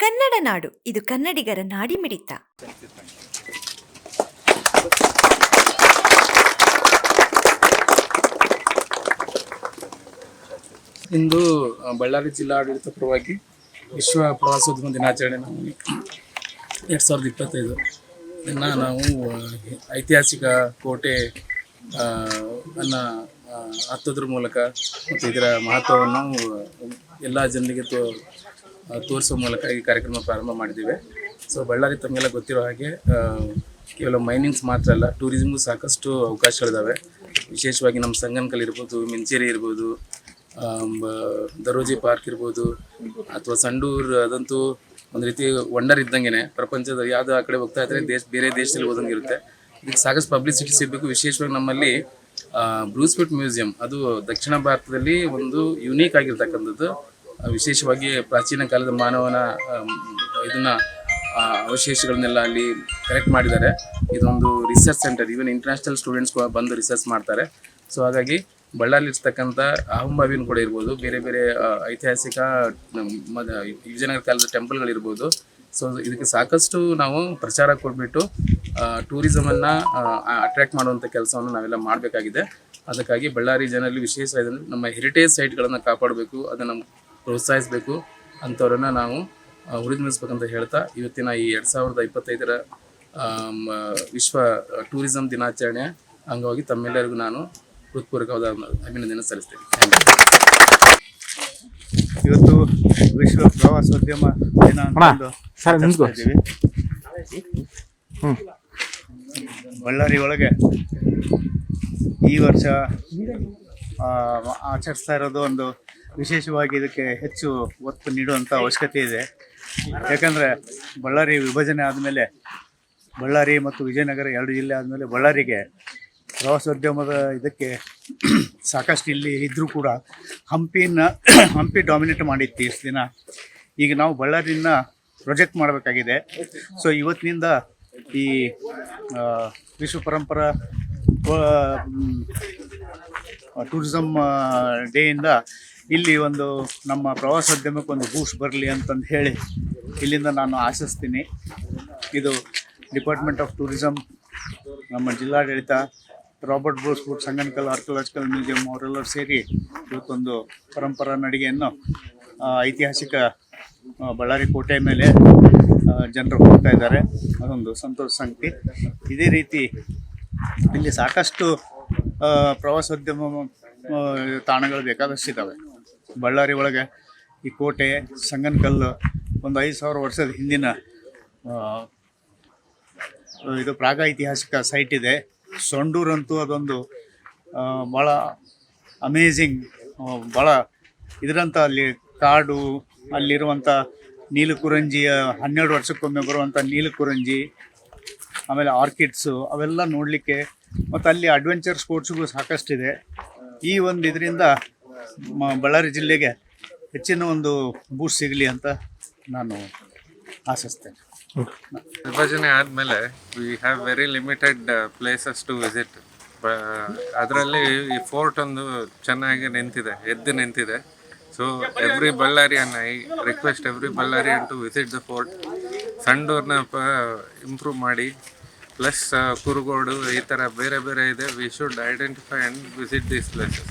ಕನ್ನಡ ನಾಡು. ಇದು ಕನ್ನಡಿಗರ ನಾಡಿಮಿಡಿತ ಇಂದು ಬಳ್ಳಾರಿ ಜಿಲ್ಲಾಡಳಿತ ಪರವಾಗಿ ವಿಶ್ವ ಪ್ರವಾಸೋದ್ಯಮ ದಿನಾಚರಣೆ ನಾವು ಎರಡು ಸಾವಿರದ ಇಪ್ಪತ್ತೈದು. ಇದನ್ನು ನಾವು ಐತಿಹಾಸಿಕ ಕೋಟೆ ಅನ್ನ ಹತ್ತೋದ್ರ ಮೂಲಕ ಮತ್ತು ಇದರ ಮಹತ್ವವನ್ನು ಎಲ್ಲ ಜನರಿಗೆ ತೋ ಆ, ತೋರಿಸೋ ಮೂಲಕ ಈ ಕಾರ್ಯಕ್ರಮ ಪ್ರಾರಂಭ ಮಾಡಿದ್ದೇವೆ. ಸೊ ಬಳ್ಳಾರಿ ತಮಗೆಲ್ಲ ಗೊತ್ತಿರೋ ಹಾಗೆ ಕೇವಲ ಮೈನಿಂಗ್ಸ್ ಮಾತ್ರ ಅಲ್ಲ ಟೂರಿಸಮ್ಗೂ ಸಾಕಷ್ಟು ಅವಕಾಶಗಳಿದ್ದಾವೆ ವಿಶೇಷವಾಗಿ ನಮ್ಮ ಸಂಗನಕಲ್ ಇರ್ಬೋದು ಮಿಂಚೇರಿ ಇರ್ಬೋದು ದರೋಜಿ ಪಾರ್ಕ್ ಇರ್ಬೋದು ಅಥವಾ ಸಂಡೂರು ಅದಂತೂ ಒಂದು ರೀತಿ ವಂಡರ್ ಇದ್ದಂಗೆ ಪ್ರಪಂಚದ ಯಾವುದೋ ಆ ಕಡೆ ಹೋಗ್ತಾ ಇದ್ರೆ ದೇಶ ಬೇರೆ ದೇಶದಲ್ಲಿ ಹೋದಂಗೆ ಇರುತ್ತೆ. ಇದಕ್ಕೆ ಸಾಕಷ್ಟು ಪಬ್ಲಿಸಿಟಿ ಸಿಗಬೇಕು. ವಿಶೇಷವಾಗಿ ನಮ್ಮಲ್ಲಿ ಬ್ರೂಸ್ಫಿಟ್ ಮ್ಯೂಸಿಯಂ ಅದು ದಕ್ಷಿಣ ಭಾರತದಲ್ಲಿ ಒಂದು ಯುನೀಕ್ ಆಗಿರ್ತಕ್ಕಂಥದ್ದು. ವಿಶೇಷವಾಗಿ ಪ್ರಾಚೀನ ಕಾಲದ ಮಾನವನ ಇದನ್ನ ಅವಶೇಷಗಳನ್ನೆಲ್ಲ ಅಲ್ಲಿ ಕಲೆಕ್ಟ್ ಮಾಡಿದ್ದಾರೆ. ಇದೊಂದು research centre even international students ಬಂದು ರಿಸರ್ಚ್ ಮಾಡ್ತಾರೆ. ಸೊ ಹಾಗಾಗಿ ಬಳ್ಳಾರಿ ಇರ್ತಕ್ಕಂಥ ಅಹಂಬಾವಿನ ಕೂಡ ಇರ್ಬೋದು, ಬೇರೆ ಬೇರೆ ಐತಿಹಾಸಿಕ ವಿಜಯನಗರ ಕಾಲದ ಟೆಂಪಲ್ಗಳಿರ್ಬೋದು ಸೊ ಇದಕ್ಕೆ ಸಾಕಷ್ಟು ನಾವು ಪ್ರಚಾರ ಕೊಟ್ಬಿಟ್ಟು ಟೂರಿಸಮನ್ನು ಅಟ್ರಾಕ್ಟ್ ಮಾಡುವಂಥ ಕೆಲಸವನ್ನು ನಾವೆಲ್ಲ ಮಾಡಬೇಕಾಗಿದೆ. ಅದಕ್ಕಾಗಿ ಬಳ್ಳಾರಿ ಜನರಲ್ಲಿ ವಿಶೇಷ ನಮ್ಮ ಹೆರಿಟೇಜ್ ಸೈಟ್ಗಳನ್ನು ಕಾಪಾಡಬೇಕು, ಅದನ್ನು ಪ್ರೋತ್ಸಾಹಿಸಬೇಕು ಅಂಥವ್ರನ್ನ ನಾವು ಹುರಿದುಂಬಿಸ್ಬೇಕಂತ ಹೇಳ್ತಾ ಇವತ್ತಿನ ಈ ಎರಡು ಸಾವಿರದ ಇಪ್ಪತ್ತೈದರ ವಿಶ್ವ ಟೂರಿಸಂ ದಿನಾಚರಣೆ ಅಂಗವಾಗಿ ತಮ್ಮೆಲ್ಲರಿಗೂ ನಾನು ಹೃತ್ಪೂರ್ವಕವಾದ ಅಭಿನಂದನೆ ಸಲ್ಲಿಸ್ತೇನೆ. Thank you. ಇವತ್ತು ವಿಶ್ವ ಪ್ರವಾಸೋದ್ಯಮ ದಿನ ಬಳ್ಳಾರಿ ಒಳಗೆ ಈ ವರ್ಷ ಆ, ಆಚರಿಸ್ತಾ ಇರೋದು ಒಂದು ವಿಶೇಷವಾಗಿ ಇದಕ್ಕೆ ಹೆಚ್ಚು ಒತ್ತು ನೀಡುವಂಥ ಅವಶ್ಯಕತೆ ಇದೆ. ಯಾಕಂದರೆ ಬಳ್ಳಾರಿ ವಿಭಜನೆ ಆದಮೇಲೆ ಬಳ್ಳಾರಿ ಮತ್ತು ವಿಜಯನಗರ ಎರಡು ಜಿಲ್ಲೆ ಆದಮೇಲೆ ಬಳ್ಳಾರಿಗೆ ಪ್ರವಾಸೋದ್ಯಮದ ಇದಕ್ಕೆ ಸಾಕಷ್ಟು ಇಲ್ಲಿ ಇದ್ದರೂ ಕೂಡ ಹಂಪಿನ ಹಂಪಿ ಡಾಮಿನೇಟ್ ಮಾಡಿತ್ತು ಇಷ್ಟು ದಿನ. ಈಗ ನಾವು ಬಳ್ಳಾರಿನ ಪ್ರೊಜೆಕ್ಟ್ ಮಾಡಬೇಕಾಗಿದೆ. ಸೊ ಇವತ್ತಿನಿಂದ ಈ ವಿಶ್ವ ಪರಂಪರಾ ಟೂರಿಸಮ್ ಡೇಯಿಂದ ಇಲ್ಲಿ ಒಂದು ನಮ್ಮ ಪ್ರವಾಸೋದ್ಯಮಕ್ಕೆ ಒಂದು ಬೂಸ್ಟ್ ಬರಲಿ ಅಂತಂದು ಹೇಳಿ ಇಲ್ಲಿಂದ ನಾನು ಆಶಿಸ್ತೀನಿ. ಇದು ಡಿಪಾರ್ಟ್ಮೆಂಟ್ ಆಫ್ ಟೂರಿಸಮ್ ನಮ್ಮ ಜಿಲ್ಲಾಡಳಿತ Robert Bruce Foote Sanganakal archaeological museum ಅವರೆಲ್ಲರೂ ಸೇರಿ ಇವತ್ತೊಂದು ಪರಂಪರಾ ನಡಿಗೆಯನ್ನು ಐತಿಹಾಸಿಕ ಬಳ್ಳಾರಿ ಕೋಟೆ ಮೇಲೆ ಜನರು ಹೋಗ್ತಾ ಇದ್ದಾರೆ. ಅದೊಂದು ಸಂತೋಷ ಸಂಗತಿ. ಇದೇ ರೀತಿ ಇಲ್ಲಿ ಸಾಕಷ್ಟು ಪ್ರವಾಸೋದ್ಯಮ ತಾಣಗಳು ಬೇಕಾದಷ್ಟು ಇದ್ದಾವೆ ಬಳ್ಳಾರಿ ಒಳಗೆ ಈ ಕೋಟೆ ಸಂಗನಕಲ್ಲು ಒಂದು ಐದು ಸಾವಿರ ವರ್ಷದ ಹಿಂದಿನ ಇದು ಪ್ರಾಗೈತಿಹಾಸಿಕ ಸೈಟ್ ಇದೆ. ಸೊಂಡೂರಂತೂ ಅದೊಂದು ಭಾಳ ಅಮೇಝಿಂಗ್ ಭಾಳ ಇದರಂತ ಅಲ್ಲಿ ಕಾಡು ಅಲ್ಲಿರುವಂಥ ನೀಲಕುರಂಜಿಯ ಹನ್ನೆರಡು ವರ್ಷಕ್ಕೊಮ್ಮೆ ಬರುವಂಥ ನೀಲಕುರಂಜಿ, ಆಮೇಲೆ ಆರ್ಕಿಡ್ಸು ಅವೆಲ್ಲ ನೋಡಲಿಕ್ಕೆ ಮತ್ತು ಅಲ್ಲಿ ಅಡ್ವೆಂಚರ್ ಸ್ಪೋರ್ಟ್ಸ್ಗಳು ಸಾಕಷ್ಟಿದೆ. ಈ ಒಂದು ಇದರಿಂದ ಮ- ಬಳ್ಳಾರಿ ಜಿಲ್ಲೆಗೆ ಹೆಚ್ಚಿನ ಒಂದು ಬೂಸ್ಟ್ ಸಿಗಲಿ ಅಂತ ನಾನು ಆಶಿಸ್ತೇನೆ. ವಿಭಜನೆ ಆದಮೇಲೆ we have very limited places to visit ಅದರಲ್ಲಿ ಈ ಫೋರ್ಟ್ ಒಂದು ಚೆನ್ನಾಗಿ ನಿಂತಿದೆ ಎದ್ದು ನಿಂತಿದೆ. So every Ballarian I request every Ballari to visit the fort ಸಂಡೂರ್ನ ಪ ಇಂಪ್ರೂವ್ ಮಾಡಿ. ಪ್ಲಸ್ ಕುರುಗೋಡು ಈ ಥರ ಬೇರೆ ಬೇರೆ ಇದೆ. We should identify and visit these places